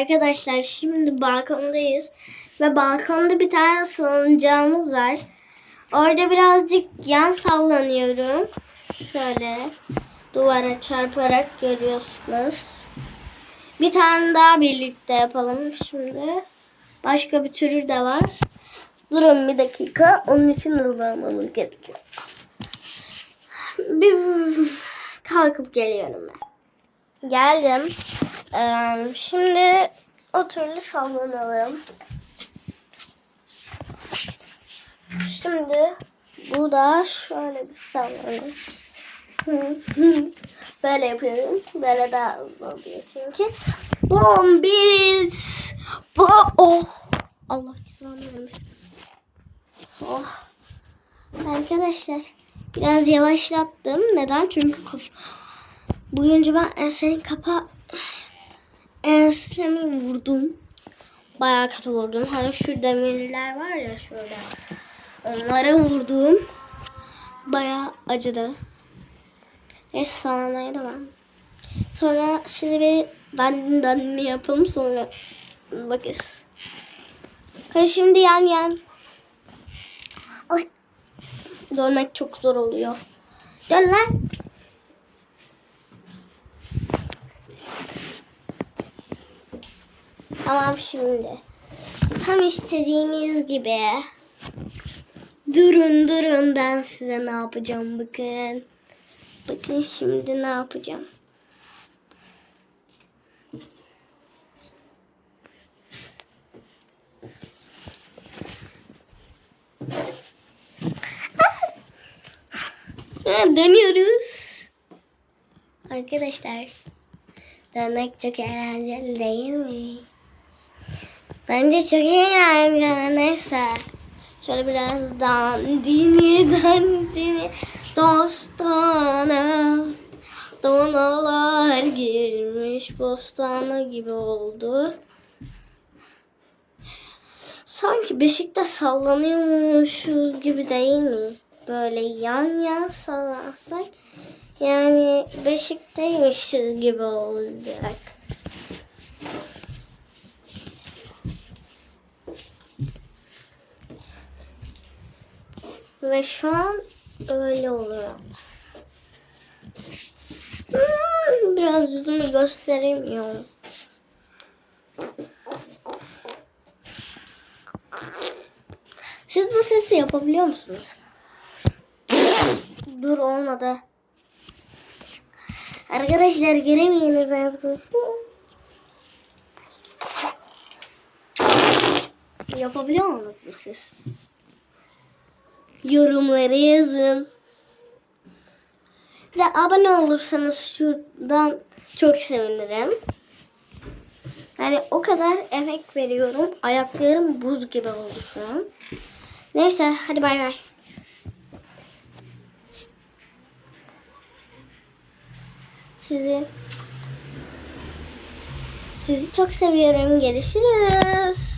Arkadaşlar şimdi balkondayız ve balkonda bir tane salıncağımız var. Orada birazcık yan sallanıyorum. Şöyle duvara çarparak görüyorsunuz. Bir tane daha birlikte yapalım şimdi. Başka bir türü de var. Durun bir dakika. Onun için hızlanmamız gerekiyor. Bir kalkıp geliyorum ben. Geldim. Şimdi o türlü sallanalım. Şimdi bu da şöyle bir sallanır. Böyle yapıyorum. Böyle daha hızlı oluyor çünkü. Bom biz. Bo oh. Allah cezanı vermesin. Oh. Arkadaşlar biraz yavaşlattım. Neden? Çünkü bugünkü ben ensenin kapa ensemi vurdum. Bayağı kötü vurdum. Hani şu demirler var ya şöyle. Onlara vurdum. Bayağı acıdı. Neyse sallamaya devam. Sonra size bir dan dan yapalım sonra bakarız. Hadi şimdi yan yan. Ay. Dönmek çok zor oluyor. Dön lan. Tamam şimdi. Tam istediğimiz gibi. Durun durun ben size ne yapacağım bakın. Bakın şimdi ne yapacağım. Ha, Dönüyoruz. Arkadaşlar. Dönmek çok eğlenceli değil mi? Bence çok eğlenceli. Neyse. Şöyle biraz dandini dandini dostana Donalar girmiş bostana gibi oldu. Sanki beşikte sallanıyormuşuz gibi değil mi? Böyle yan yan sallansak yani beşikteymişiz gibi olacak. Ve şu an öyle oluyor. Biraz yüzümü gösteremiyorum. Siz bu sesi yapabiliyor musunuz? Dur olmadı. Arkadaşlar göremiyorsunuz ben Yapabiliyor musunuz ses? Yorumlara yazın. De abone olursanız şuradan çok sevinirim. Yani o kadar emek veriyorum. Ayaklarım buz gibi oldu şu an. Neyse hadi bay bay. Sizi sizi çok seviyorum. Görüşürüz.